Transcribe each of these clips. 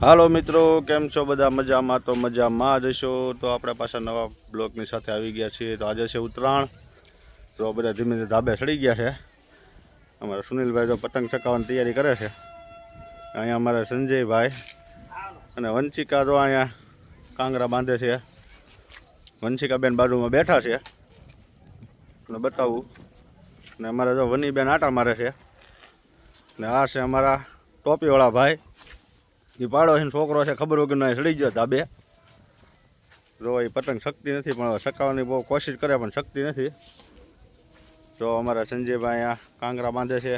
હાલો મિત્રો, કેમ છો બધા? મજામાં તો મજામાં જ હશો. તો આપણે પાછા નવા બ્લોકની સાથે આવી ગયા છીએ. તો આજે છે ઉત્તરાયણ. તો બધા ધીમે ધીમે ધાબે ચડી ગયા છે. અમારા સુનિલભાઈ તો પતંગ ચકાવવાની તૈયારી કરે છે. અહીંયા અમારા સંજયભાઈ અને વંશિકા તો અહીંયા કાંગરા બાંધે છે. વંશિકાબેન બાજુમાં બેઠા છે. અને બતાવું. અને અમારા જો વનીબેન આટા મારે છે. ને આ છે અમારા ટોપીવાળા ભાઈ. એ પાડોશીનો છોકરો છે, ખબર વગર ના ચડી ગયો ધાબે. જો એ પતંગ શક્તિ નથી, પણ સકાવવાની બહુ કોશિશ કરે, પણ શક્તિ નથી. જો અમારા સંજયભાઈ અહીંયા કાંગરા બાંધે છે.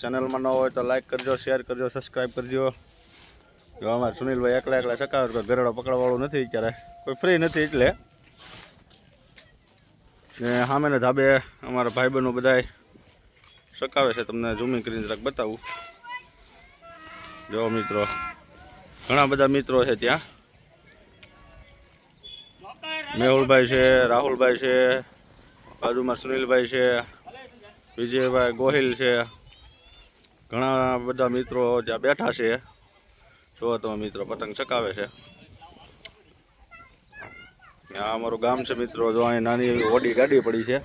ચેનલમાં ન હોય તો લાઈક કરજો શેર કરજો સબસ્ક્રાઈબ કરજો. જો અમારા સુનિલભાઈ એકલા એકલા શકાવે કોઈ ગરડો પકડવાવાળું નથી અત્યારે. કોઈ ફ્રી નથી એટલે. ને સામેના ધાબે અમારા ભાઈબંધો બધાય શકાવે છે, તમને ઝૂમિંગ કરીને જરાક બતાવું. જો મિત્રો, ઘણા બધા મિત્રો છે ત્યાં. મેહુલભાઈ છે, રાહુલભાઈ છે, બાજુમાં સુનિલભાઈ છે, વિજયભાઈ ગોહિલ છે. ઘણા બધા મિત્રો ત્યાં બેઠા છે. જો તો મિત્રો, પતંગ ચકાવે છે. આ અમારું ગામ છે મિત્રો, જો અહીં નાની એવી ઓડી ગાડી પડી છે.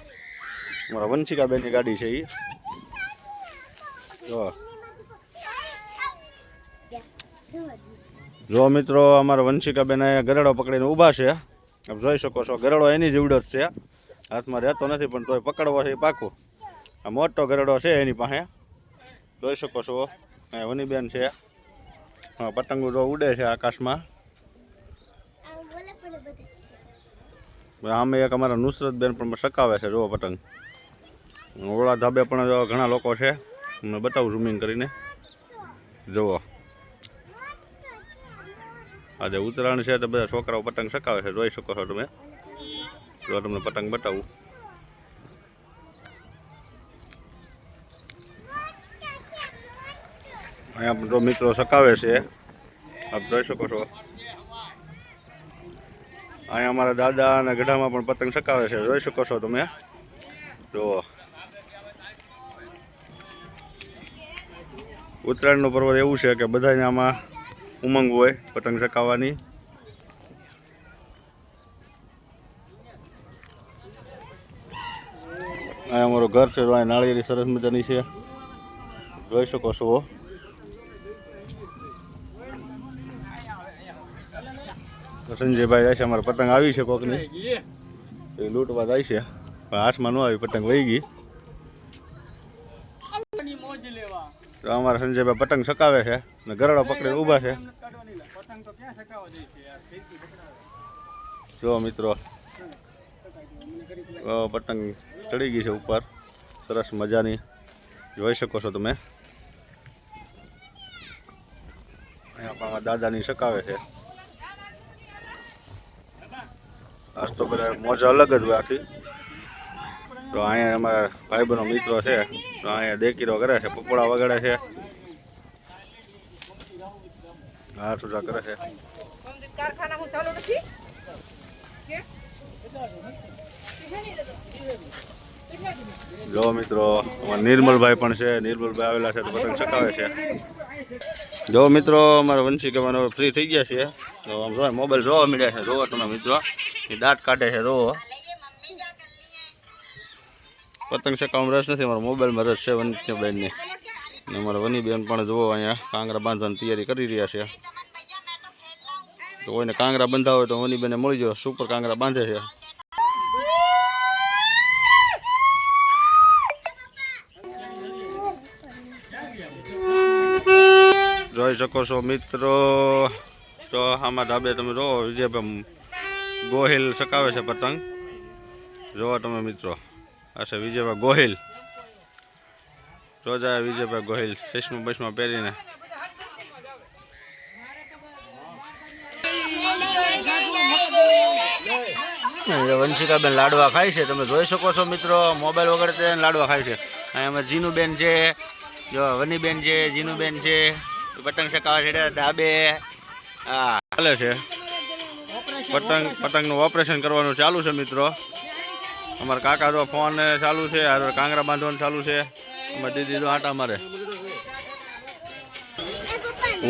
અમારા વંશિકાબેનની ગાડી છે એ જો. જો મિત્રો, અમારા વંશિકાબેન અહીંયા ગરડો પકડીને ઊભા છે. આપ જોઈ શકો છો, ગરડો એની જીવડો જ છે. હાથમાં રહેતો નથી, પણ તોય પકડવો છે એ પાકું. આ મોટો ગરડો છે એની પાસે. જોઈ શકો છો, અહીંયા વનીબેન છે. હા, પતંગો જો ઉડે છે આકાશમાં. આમે એક અમારા નુસરતબેન પણ સકાવે છે જો પતંગ. ઓળા ધાબે પણ ઘણા લોકો છે. તમને બતાવું ઝૂમિંગ કરીને. જુઓ. આજે ઉત્તરાયણ છે તો બધા છોકરાઓ પતંગ ચકાવે છે. જોઈ શકો છો તમે. જો તમને પતંગ બતાવું. અહીંયા જો મિત્રો ચકાવે છે. આપ જોઈ શકો છો. અહીંયા અમારા દાદા અને ગઢામાં પણ પતંગ સકાવે છે. જોઈ શકો છો તમે. જુઓ ઉત્તરાયણનું પર્વ એવું છે કે બધાને આમાં ઉમંગ હોય, પતંગ ચકાવવાની. આ અમારું ઘર છે અહીં નાળિયેરી સરસ મજાની છે. જોઈ શકો છો. સંજયભાઈ જાય છે, અમારે પતંગ આવી છે કોકની. એ લૂંટવા જાય છે. પણ હાથમાં ન આવી, પતંગ વહી ગઈ. તો અમારા સંજયભાઈ પતંગ સકાવે છે ને ગરડો પકડીને ઊભા છે. જો મિત્રો પતંગ ચડી ગઈ છે ઉપર. સરસ મજાની. જોઈ શકો છો તમે. અહીંયા દાદાની સકાવે છે. આજ તો બધા મોજા અલગ જ હોય આખી. તો અહીંયા અમારા ભાઈબંધો મિત્રો છે તો અહીંયા દેકીરો કરે છે પકોડા વગાડે છે. હા સુધા કરે છે. જો મિત્રો અમારા નિર્મલભાઈ પણ છે નિર્મલભાઈ આવેલા છે તો પતંગ ચકાવે છે. જો મિત્રો અમારા વંશી કહેવાનો ફ્રી થઈ ગયા છે. તો આમ જો મોબાઈલ જોવા મળ્યા છે. જોવો તમે મિત્રો એ દાંત કાઢે છે જોવો. પતંગ ચકાવવામાં રસ નથી મારો મોબાઈલમાં રસ છે બેનની ને મારા વનીબેન પણ જુઓ અહીંયા કાંગરા બાંધવાની તૈયારી કરી રહ્યા છે. તો કોઈને કાંગરા બંધા હોય તો વનીબેને મળી જાઓ, સુપર કાંગરા બાંધે છે. જોઈ શકો છો મિત્રો તો આમાં ઢાબે તમે જો વિજયભાઈ ગોહિલ સકાવે છે પતંગ. જોવો તમે મિત્રો. આ છે વિજયભાઈ ગોહિલ. જો જાય વિજયભાઈ ગોહિલ ચશ્મા બસમાં પહેરીને. વંશિકાબેન લાડવા ખાય છે તમે જોઈ શકો છો મિત્રો મોબાઈલ વગર તે લાડવા ખાય છે. અહીંયા જીનુબેન છે જો વનીબેન છે જીનુબેન છે પતંગ ચકાવે છે ડાબે હા. ચાલે છે. પતંગ પતંગનું ઓપરેશન કરવાનું ચાલુ છે મિત્રો. અમારા કાકા જો ફોન ચાલુ છે, હારે કાંગરા બાંધવાનું ચાલુ છે. અમારા દીદી જો આટા મારે.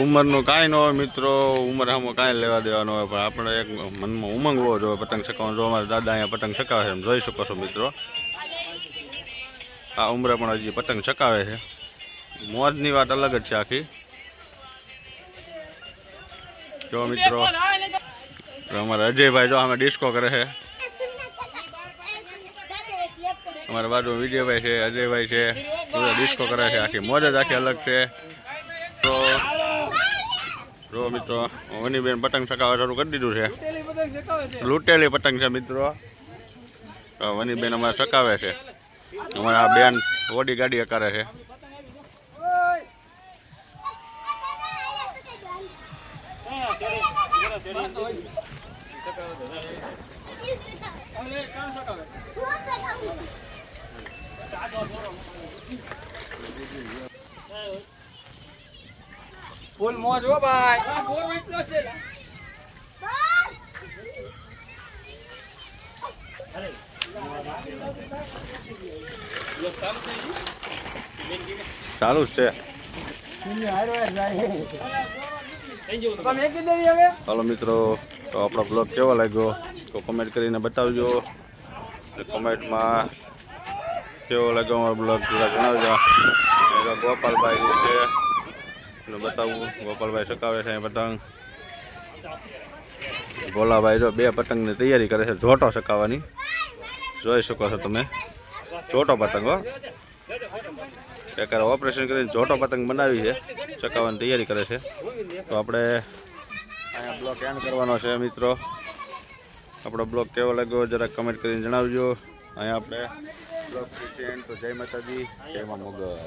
ઉંમરનું કાંઈ ન હોય મિત્રો, ઉંમર આમાં કાંઈ લેવા દેવાનું હોય, પણ આપણે એક મનમાં ઉમંગ હોવો જોઈએ, પતંગ ચકાવવાનો જો અમારા દાદા અહીંયા પતંગ ચકાવે છે, એમ જોઈ શકો છો મિત્રો. આ ઉંમરે પણ હજી પતંગ ચકાવે છે. મોજની વાત અલગ જ છે આખી. જો મિત્રો અમારા અજયભાઈ જો અમે ડિસ્કો કરે છે. અમારા બાજુ વિજયભાઈ છે, અજયભાઈ છે, બધા ડિસ્કો કરે છે, આખી મોજ જ આખી અલગ છે. તો, જો મિત્રો, વનીબેન પતંગ ચકાવવા શરૂ કરી દીધું છે. લૂંટેલી પતંગ છે મિત્રો. વનીબેન અમારે ચકાવે છે. અમારા બેન ઓડી ગાડી કરે છે. ફૂલ મોજ હો ભાઈ. બોર છે. ચાલુ જ છે. તમે એક દેવી હવે? હાલો મિત્રો તો આપણો બ્લોગ કેવો લાગ્યો? તો કમેન્ટ કરીને બતાવજો. કમેન્ટમાં કેવો લાગ્યો અમારો બ્લોગ જણાવજો એ ગોપાલભાઈ છે. એટલે બતાવવું ગોપાલભાઈ ચકાવે છે પતંગ. ભોલાભાઈ જો બે પતંગની તૈયારી કરે છે જોટો ચકાવવાની જોઈ શકો છો તમે. જોટો પતંગ એક ઓપરેશન કરીને જોટો પતંગ બનાવી છે ચકાવવાની તૈયારી કરે છે. તો આપણે અહીંયા બ્લોગ એન્ડ કરવાનો છે, મિત્રો. આપણો બ્લોગ કેવો લાગ્યો, જરા કમેન્ટ કરીને જણાવજો. અહીંયા આપણે બ્લોગ છે. તો જય માતાજી. જય મા મોગલ.